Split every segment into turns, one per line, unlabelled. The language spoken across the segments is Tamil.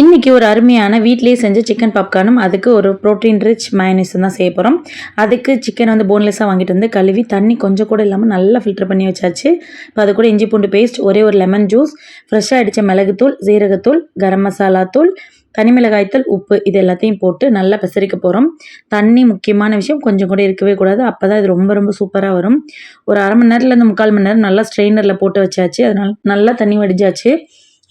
இன்றைக்கி ஒரு அருமையான வீட்டிலே செஞ்ச சிக்கன் பாப்கார்னும் அதுக்கு ஒரு ப்ரோட்டீன் ரிச் மயனஸும் தான் செய்ய போகிறோம் அதுக்கு சிக்கன் வந்து போன்லெஸ்ஸாக வாங்கிட்டு வந்து கழுவி தண்ணி கொஞ்சம் கூட இல்லாமல் நல்லா ஃபில்டர் பண்ணி வச்சாச்சு. இப்போ அது கூட இஞ்சி பூண்டு பேஸ்ட் ஒரே ஒரு லெமன் ஜூஸ் ஃப்ரெஷ்ஷாக அடித்த மிளகுத்தூள் சீரகத்தூள் கரம் மசாலா தூள் தனிமிளகாய்த்தூள் உப்பு இது எல்லாத்தையும் போட்டு நல்லா பிசரிக்க போகிறோம் தண்ணி முக்கியமான விஷயம் கொஞ்சம் கூட இருக்கவே கூடாது. அப்போ தான் இது ரொம்ப ரொம்ப சூப்பராக வரும். ஒரு அரை மணி நேரத்துலேருந்து முக்கால் மணி நேரம் நல்லா ஸ்ட்ரெயினரில் போட்டு வச்சாச்சு. அதனால் நல்லா தண்ணி வடிஞ்சாச்சு.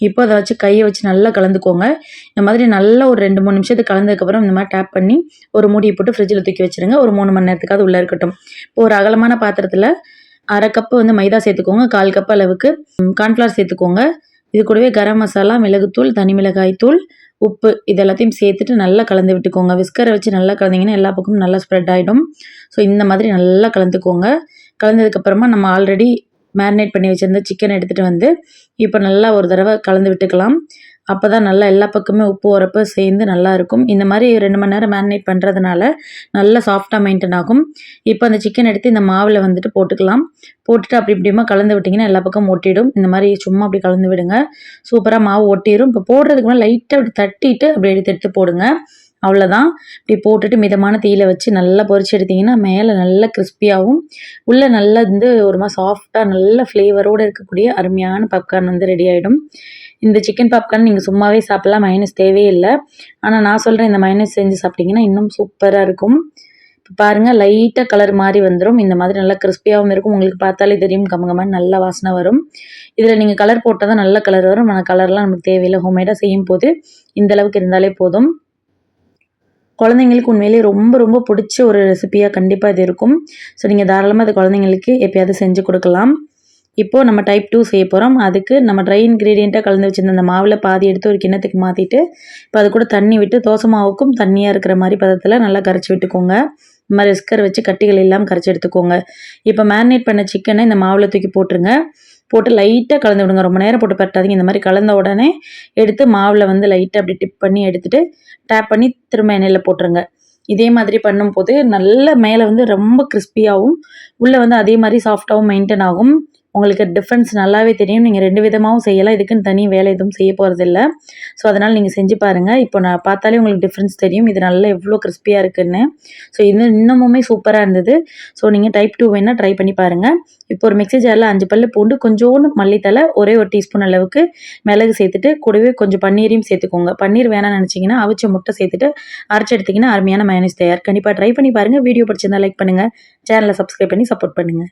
இப்போ அதை வச்சு கையை வச்சு நல்லா கலந்துக்கோங்க. இந்த மாதிரி நல்லா ஒரு ரெண்டு மூணு நிமிஷத்துக்கு கலந்ததுக்கப்புறம் இந்த மாதிரி டேப் பண்ணி ஒரு மூடியை போட்டு ஃப்ரிட்ஜில் தூக்கி வச்சுருங்க. ஒரு மூணு மணி நேரத்துக்காவது உள்ளே இருக்கட்டும். இப்போ ஒரு அகலமான பாத்திரத்தில் அரை கப்பு வந்து மைதா சேர்த்துக்கோங்க. கால் கப் அளவுக்கு. கார்ன்ஃப்ளவர் சேர்த்துக்கோங்க. இது கூடவே கரம் மசாலா மிளகுத்தூள் தனி மிளகாய் தூள் உப்பு இது எல்லாத்தையும் சேர்த்துட்டு நல்லா கலந்து விட்டுக்கோங்க. விஸ்கரை வச்சு நல்லா கலந்திங்கன்னா எல்லா பக்கமும் நல்லா ஸ்ப்ரெட் ஆகிடும் ஸோ இந்த மாதிரி நல்லா கலந்துக்கோங்க. கலந்ததுக்கப்புறமா நம்ம ஆல்ரெடி மேரினேட் பண்ணி வச்சுருந்த சிக்கன் எடுத்துகிட்டு வந்து இப்போ நல்லா ஒரு தடவை கலந்து விட்டுக்கலாம். அப்போ தான் நல்லா எல்லா பக்கமே உப்பு உரப்பு சேர்ந்து நல்லாயிருக்கும் இந்த மாதிரி ரெண்டு மணி நேரம் மேரினேட் பண்ணுறதுனால நல்லா சாஃப்டாக மெயின்டைன் ஆகும். இப்போ அந்த சிக்கன் எடுத்து இந்த மாவில் வந்துட்டு போட்டுக்கலாம். போட்டுட்டு அப்படி இப்படிமா கலந்து விட்டிங்கன்னா எல்லா பக்கம் ஒட்டிடும். இந்த மாதிரி சும்மா அப்படி கலந்து விடுங்க. சூப்பராக மாவு ஒட்டிடும் இப்போ போடுறதுக்கு மேலே லைட்டாக அப்படி தட்டிட்டு அப்படி எடுத்து எடுத்து போடுங்க. அவ்வளோதான் இப்படி போட்டுட்டு மிதமான தீயில வச்சு நல்லா பொரிச்சு எடுத்திங்கன்னா மேலே நல்லா கிறிஸ்பியாகவும் உள்ளே நல்லா வந்து ஒரு மாதிரி சாஃப்டாக நல்ல ஃப்ளேவரோடு இருக்கக்கூடிய அருமையான பாப்கார்ன் வந்து ரெடி ஆகிடும் இந்த சிக்கன் பாப்கார்ன் நீங்கள் சும்மாவே சாப்பிட்லாம் மைனஸ் தேவையே இல்லை ஆனால் நான் சொல்கிறேன் இந்த மைனஸ் செஞ்சு சாப்பிட்டிங்கன்னா இன்னும் சூப்பராக இருக்கும். இப்போ பாருங்கள் லைட்டாக கலர் மாதிரி வந்துடும் இந்த மாதிரி நல்லா கிறிஸ்பியாகவும் இருக்கும். உங்களுக்கு பார்த்தாலே தெரியும் கம்மங்கமாக நல்லா வாசனை வரும். இதில் நீங்கள் கலர் போட்டால் தான் நல்ல கலர் வரும். ஆனால் கலர்லாம் நமக்கு தேவையில்லை. ஹோம்மேடாக செய்யும் போது இந்தளவுக்கு இருந்தாலே போதும். குழந்தைங்களுக்கு உண்மையிலேயே ரொம்ப ரொம்ப பிடிச்ச ஒரு ரெசிபியாக கண்டிப்பாக இது இருக்கும். ஸோ நீங்கள் தாராளமாக அது குழந்தைங்களுக்கு எப்பயாவது செஞ்சு கொடுக்கலாம். இப்போது நம்ம டைப் டூ செய்ய போகிறோம் அதுக்கு நம்ம ட்ரை இன்க்ரீடியண்ட்டாக கலந்து வச்சுருந்த அந்த மாவில் பாதி எடுத்து ஒரு கிண்ணத்துக்கு மாற்றிட்டு இப்போ அது கூட தண்ணி விட்டு தோசை மாவுக்கும் தண்ணியாக இருக்கிற மாதிரி பதத்தில் நல்லா கரைச்சி விட்டுக்கோங்க. இந்த மாதிரி ரிஸ்கர் வச்சு கட்டிகள் இல்லாமல் கரைச்சி எடுத்துக்கோங்க. இப்போ மேரினேட் பண்ண சிக்கனை இந்த மாவில் தூக்கி போட்டுருங்க. போட்டு லைட்டாக கலந்து விடுங்க. ரொம்ப நேரம் போட்டு பரட்டாதீங்க. இந்த மாதிரி கலந்த உடனே எடுத்து மாவில் வந்து லைட்டாக அப்படி டிப் பண்ணி எடுத்துகிட்டு டேப் பண்ணி திரும்ப எண்ணெயில் போட்டுருங்க. இதே மாதிரி பண்ணும்போது நல்ல மேலே வந்து ரொம்ப கிறிஸ்பியாகவும் உள்ளே வந்து அதே மாதிரி சாஃப்டாகவும் மெயின்டைன் ஆகும். உங்களுக்கு டிஃப்ரென்ஸ் நல்லாவே தெரியும். நீங்கள் ரெண்டு விதமாகவும் செய்யலாம். இதுக்குன்னு தனி வேலை எதுவும் செய்ய போகிறதில்ல ஸோ அதனால் நீங்கள் செஞ்சு பாருங்கள் இப்போ நான் பார்த்தாலே உங்களுக்கு டிஃப்ரென்ஸ் தெரியும். இது நல்லா எவ்வளோ கிறிஸ்பியாக இருக்குன்னு. ஸோ இது இன்னமுமே சூப்பராக இருந்தது. ஸோ நீங்கள் டைப் டூ வேணால் ட்ரை பண்ணி பாருங்கள் இப்போ ஒரு மிக்ஸி ஜாரில் அஞ்சு பல்லு பூண்டு கொஞ்சோண்டு மல்லித்தலை ஒரே ஒரு டீஸ்பூன் அளவுக்கு மிளகு சேர்த்துட்டு கூடவே கொஞ்சம் பன்னீரையும் சேர்த்துக்கோங்க. பன்னீர் வேணாம்னு நினச்சிங்கன்னா அவிச்ச முட்டை சேர்த்துட்டு அரைச்சி எடுத்திங்கன்னா அருமையான மயனஸ் தயார். கண்டிப்பாக ட்ரை பண்ணி பாருங்கள் வீடியோ பிடிச்சிருந்தா லைக் பண்ணுங்கள் சேனலை சப்ஸ்கிரைப் பண்ணி சப்போர்ட் பண்ணுங்கள்